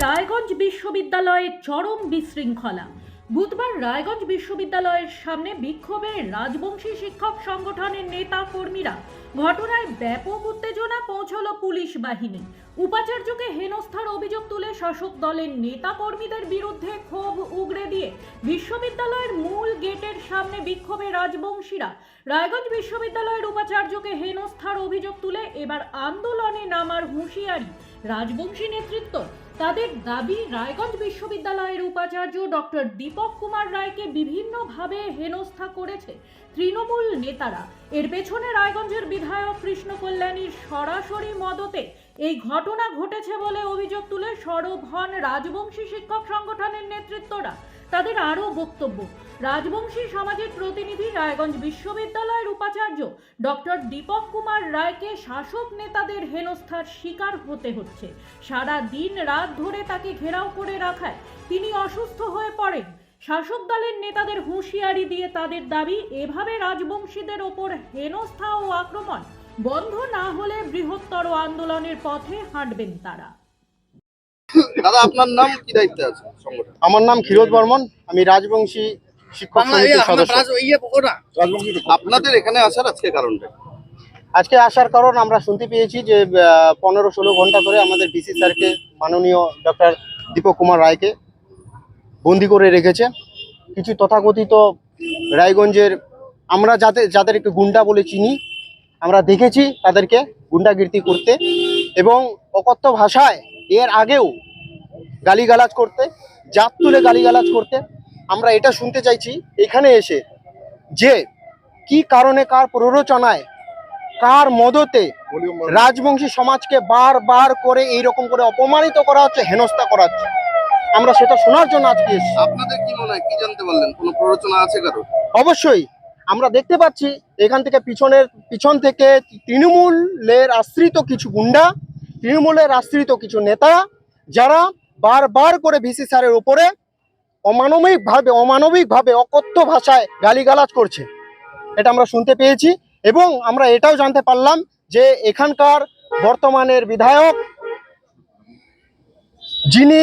রায়গঞ্জ বিশ্ববিদ্যালয়ে চরম বিশৃঙ্খলা। বুধবার রায়গঞ্জ বিশ্ববিদ্যালয়ের সামনে বিক্ষোভে রাজবংশী শিক্ষক সংগঠনের নেতা কর্মীরা ঘটনায় ব্যাপক উত্তেজনা পৌঁছল পুলিশ বাহিনী। উপাচার্যকে হেনস্থার অভিযোগ তুলে শাসক দলের নেতা কর্মীদের বিরুদ্ধে ক্ষোভ উগরে দিয়ে বিশ্ববিদ্যালয়ের মূল গেটের সামনে বিক্ষোভে রাজবংশীরা। রায়গঞ্জ বিশ্ববিদ্যালয়ের উপাচার্যকে হেনস্থার অভিযোগ তুলে এবার আন্দোলনে নামার হুঁশিয়ারি রাজবংশী নেতৃত্ব তাদের দাবি, রায়গঞ্জ বিশ্ববিদ্যালয়ের উপাচার্য ডক্টর দীপক কুমার রায়কে বিভিন্নভাবে হেনস্থা করেছে তৃণমূল নেতারা। এর পেছনে রায়গঞ্জের বিধায়ক কৃষ্ণ কল্যাণীর সরাসরি মদতে এই ঘটনা ঘটেছে বলে অভিযোগ তুলে সরব হন রাজবংশী শিক্ষক সংগঠনের নেতৃত্বরা। তাদের আরও বক্তব্য, রাজবংশী সমাজের প্রতিনিধি রায়গঞ্জ বিশ্ববিদ্যালয়ের উপাচার্য ডক্টর দীপক কুমার রায়কে শাসক নেতাদের হেনস্থার শিকার হতে হচ্ছে। সারা দিন রাত ধরে তাকে ঘেরাও করে রাখায় তিনি অসুস্থ হয়ে পড়েন। শাসক দলের নেতাদের হুঁশিয়ারি দিয়ে তাদের দাবি এভাবে রাজবংশীদের ওপর হেনস্থা ও আক্রমণ বন্ধ না হলে বৃহত্তর আন্দোলনের পথে হাঁটবেন তারা। দাদা আপনার নাম কি দায়িত্বে আছে আমার নাম ক্ষীরোদ বর্মন আমি রাজবংশী শিক্ষক সমিতির সদস্য। আপনাদের এখানে আসার আজকে কারণটা আজকে আসার কারণ আমরা শুনতে পেয়েছি যে পনেরো ষোলো ঘণ্টা ধরে আমাদের ডিসি স্যারকে মাননীয় ডক্টর দীপক কুমার রায়কে বন্দি করে রেখেছে। কিছু তথাকথিত রায়গঞ্জের আমরা যাতে যাদের একটু গুন্ডা বলে চিনি আমরা দেখেছি তাদেরকে গুন্ডাগির্তি করতে এবং অকথ্য ভাষায় এর আগেও গালিগালাজ করতে জাত তুলে গালিগালাজ করতে আমরা এটা শুনতে চাইছি এখানে এসে যে কি কারণে কার প্ররোচনায় কার মদতে রাজবংশী সমাজকে বারবার করে এই রকম করে অপমানিত করা হচ্ছে হেনস্থা করা হচ্ছে। আমরা সেটা শোনার জন্য আজকে আপনাদের কি মনে হয় কি জানতে পারলেন? কোনো প্ররোচনা আছে কারও? অবশ্যই আমরা দেখতে পাচ্ছি এখান থেকে পিছনের পিছন থেকে তৃণমূলের আশ্রিত কিছু গুন্ডা তৃণমূলের আশ্রিত কিছু নেতা যারা বারবার করে ভিসি স্যারের উপরে অমানবিকভাবে অমানবিকভাবে অকথ্য ভাষায় গালিগালাজ করছে। এটা আমরা শুনতে পেয়েছি এবং আমরা এটাও জানতে পারলাম যে এখানকার বর্তমানের বিধায়ক যিনি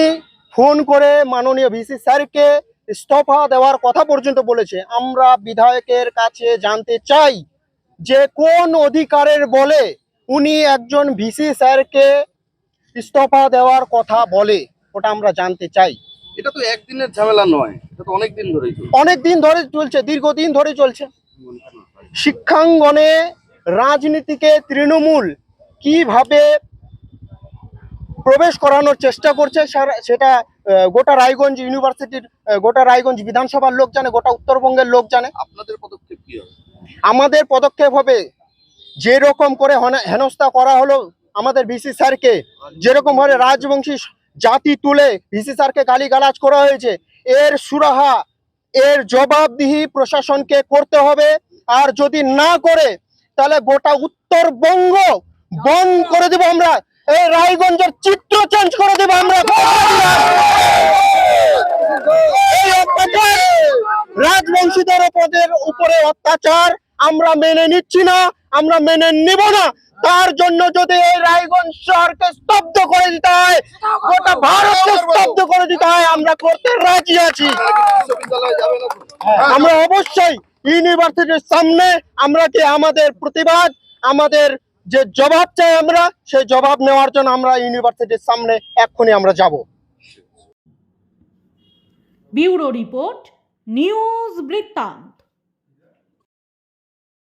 ফোন করে মাননীয় ভিসি স্যারকে ইস্তফা দেওয়ার কথা পর্যন্ত বলেছে, আমরা বিধায়কের কাছে জানতে চাই যে কোন অধিকারের বলে উনি একজন ভিসি স্যারকে ইস্তফা দেওয়ার কথা বলে, ওটা আমরা জানতে চাই। এটা তো একদিনের ঝামেলা নয় এটা তো অনেক দিন ধরেই অনেক দিন ধরে চলছে দীর্ঘদিন ধরে চলছে। শিক্ষাঙ্গনে রাজনীতিকে তৃণমূল কীভাবে প্রবেশ করানোর চেষ্টা করছে সেটা গোটা রায়গঞ্জ ইউনিভার্সিটির গোটা রায়গঞ্জ বিধানসভার লোক জানে গোটা উত্তরবঙ্গের লোক জানে। আপনাদের পদক্ষেপ কি হবে? আমাদের পদক্ষেপ হবে যেরকম করে হনে- হেনস্থা করা হলো আমাদের ভিসি স্যারকে যেরকম ভাবে রাজবংশী জাতি তুলে ভিসি স্যারকে গালিগালাজ করা হয়েছে। এর সুরাহা, এর জবাবদিহি প্রশাসনকে করতে হবে। আর যদি না করে, তাহলে গোটা উত্তরবঙ্গ বন্ধ করে দেবো আমরা। এই রায়গঞ্জের চিত্র চেঞ্জ করে দেবো আমরা। রাজবংশীদের উপরে অত্যাচার আমরা মেনে নিচ্ছি না। আমরা মেনে নিব না। তার জন্য যদি এই রায়গঞ্জ শহরকে স্তব্ধ করে দিতে হয় গোটা ভারতকে স্তব্ধ করে দিতে হয় আমরা করতে রাজি আছি। আপনি? আমরা অবশ্যই ইউনিভার্সিটির সামনে আমরা কি আমাদের প্রতিবাদ আমাদের যে জবাব চাই আমরা সেই জবাব নেওয়ার জন্য আমরা ইউনিভার্সিটির সামনে এক্ষুনি আমরা যাব। ব্যুরো রিপোর্ট নিউজ বৃত্তান্ত